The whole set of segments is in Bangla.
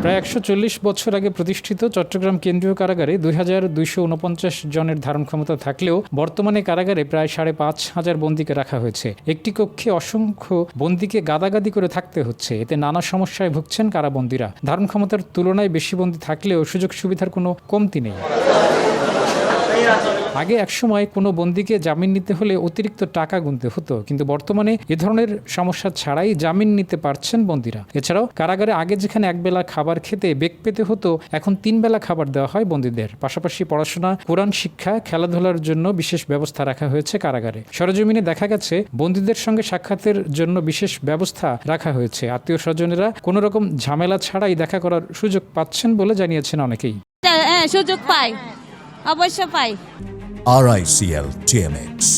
প্রায় একশো চল্লিশ বছর আগে প্রতিষ্ঠিত চট্টগ্রাম কেন্দ্রীয় কারাগারে দুই হাজার দুইশো উনপঞ্চাশ জনের ধারণ ক্ষমতা থাকলেও বর্তমানে কারাগারে প্রায় সাড়ে পাঁচ হাজার বন্দীকে রাখা হয়েছে। একটি কক্ষে অসংখ্য বন্দীকে গাদাগাদি করে থাকতে হচ্ছে। এতে নানা সমস্যায় ভুগছেন কারাবন্দীরা। ধারণ ক্ষমতার তুলনায় বেশি বন্দী থাকলেও সুযোগ সুবিধার কোনো কমতি নেই। আগে একসময় কোনো বন্দীকে জামিন নিতে হলে অতিরিক্ত টাকা গুনতে হতো, কিন্তু বর্তমানে এ ধরনের সমস্যা ছাড়াই জামিন নিতে পারছেন বন্দীরা। এছাড়াও কারাগারে আগে যেখানে একবেলা খাবার খেতে বেগ পেতে হতো, এখন তিন বেলা খাবার দেওয়া হয় বন্দীদের। পাশাপাশি পড়াশোনা কোরআন শিক্ষা, খেলাধুলার জন্য বিশেষ ব্যবস্থা রাখা হয়েছে কারাগারে। সরজমিনে দেখা গেছে, বন্দীদের সঙ্গে সাক্ষাতের জন্য বিশেষ ব্যবস্থা রাখা হয়েছে। আত্মীয় স্বজনেরা কোনো রকম ঝামেলা ছাড়াই দেখা করার সুযোগ পাচ্ছেন বলে জানিয়েছেন অনেকেই। হ্যাঁ সুযোগ পাই, অবশ্য পাই। আরআইসিএল টিএমএক্স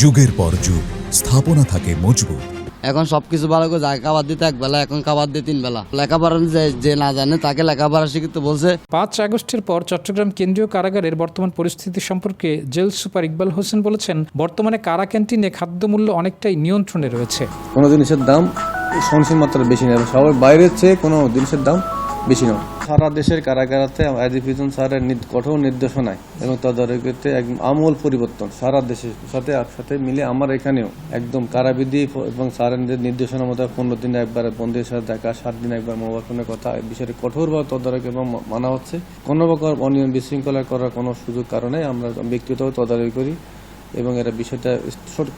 যুগের পর যুগ স্থাপনা থাকে মজবুত। এখন সবকিছু ভালো করে যায় খাবার দিতে এক বেলা এখন খাবার দিয়ে তিন বেলা। লেখাপড়া যে যে না জানে তাকে লেখাপড়া শিখতে বলছে। পাঁচ আগস্টের পর চট্টগ্রাম কেন্দ্রীয় কারাগারের বর্তমান পরিস্থিতি সম্পর্কে জেল সুপার ইকবাল হোসেন বলেছেন বর্তমানে কারা ক্যান্টিনে খাদ্যমূল্য অনেকটাই নিয়ন্ত্রণে রয়েছে। কোনো জিনিসের দাম সহনশীল মাত্রায় বেশি নেই সবার বাইরের চেয়ে কোনো জিনিসের দাম বেশি নয় সারা দেশের কারাগারাতে আইডিফিজন স্যারের কঠোর নির্দেশনায় এবং তদারকিতে একদম আমূল পরিবর্তন সারা দেশের সাথে একসাথে মিলে আমার এখানেও একদম কারাবিধি এবং স্যারের নির্দেশনা মতো পনেরো দিনে একবার বন্ধুদের সাথে দেখা, সাত দিন একবার মোবাইল ফোনে কথা এই বিষয়ে কঠোরভাবে তদারকি এবং মানা হচ্ছে। কোনো প্রকার অনিয়ম বিশৃঙ্খলা করার কোনো সুযোগ কারণে আমরা ব্যক্তিগতভাবে তদারকি করি। এবং এরা বিষয়টা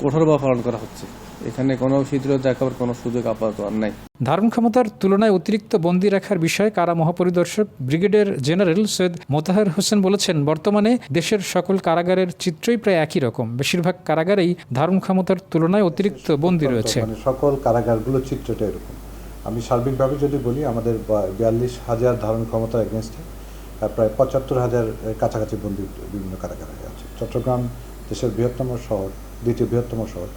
কঠোরভাবে পালন করা হচ্ছে। এখানে কোনো শিথিলতা একেবারে কোনো সুযোগ আপাতত আর নাই। ধারণ ক্ষমতার তুলনায় অতিরিক্ত বন্দী রাখার বিষয়ে কারা মহাপরিদর্শক ব্রিগেডিয়ার জেনারেল সৈয়দ মোতাহার হোসেন বলেছেন বর্তমানে দেশের সকল কারাগারের চিত্রই প্রায় একই রকম। বেশিরভাগ কারাগারেই ধারণ ক্ষমতার তুলনায় অতিরিক্ত বন্দী রয়েছে। মানে সকল কারাগারগুলো চিত্রটা এরকম। আমি সার্বিকভাবে যদি বলি আমাদের বিয়াল্লিশ হাজার ধারণ ক্ষমতার এগেনস্টে প্রায় পঁচাত্তর হাজার কাছাকাছি বন্দী বিভিন্ন কারাগারে আছে। চট্টগ্রাম দেশের বৃহত্তম শহর, দ্বিতীয় বৃহত্তম শহর।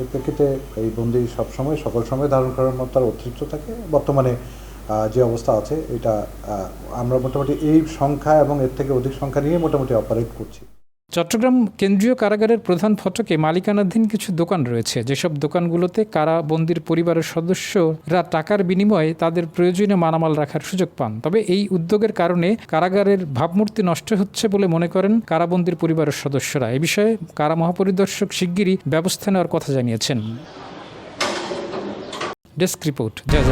এর প্রেক্ষিতে এই বন্দি সবসময়, সকল সময় ধারণ করার মতো তার অতিরিক্ত থাকে। বর্তমানে যে অবস্থা আছে, এটা আমরা মোটামুটি এই সংখ্যা এবং এর থেকে অধিক সংখ্যা নিয়ে মোটামুটি অপারেট করছি। চট্টগ্রাম কেন্দ্রীয় কারাগারের প্রধান ফটকে মালিকানাধীন কিছু দোকান রয়েছে। যেসব দোকানগুলোতে কারাবন্দির পরিবারের সদস্যরা টাকার বিনিময়ে তাদের প্রয়োজনীয় মালামাল রাখার সুযোগ পান। তবে এই উদ্যোগের কারণে কারাগারের ভাবমূর্তি নষ্ট হচ্ছে বলে মনে করেন কারাবন্দির পরিবারের সদস্যরা। এ বিষয়ে কারা মহাপরিদর্শক শিগগিরই ব্যবস্থা নেওয়ার কথা জানিয়েছেন। ডেস্ক রিপোর্ট, জয়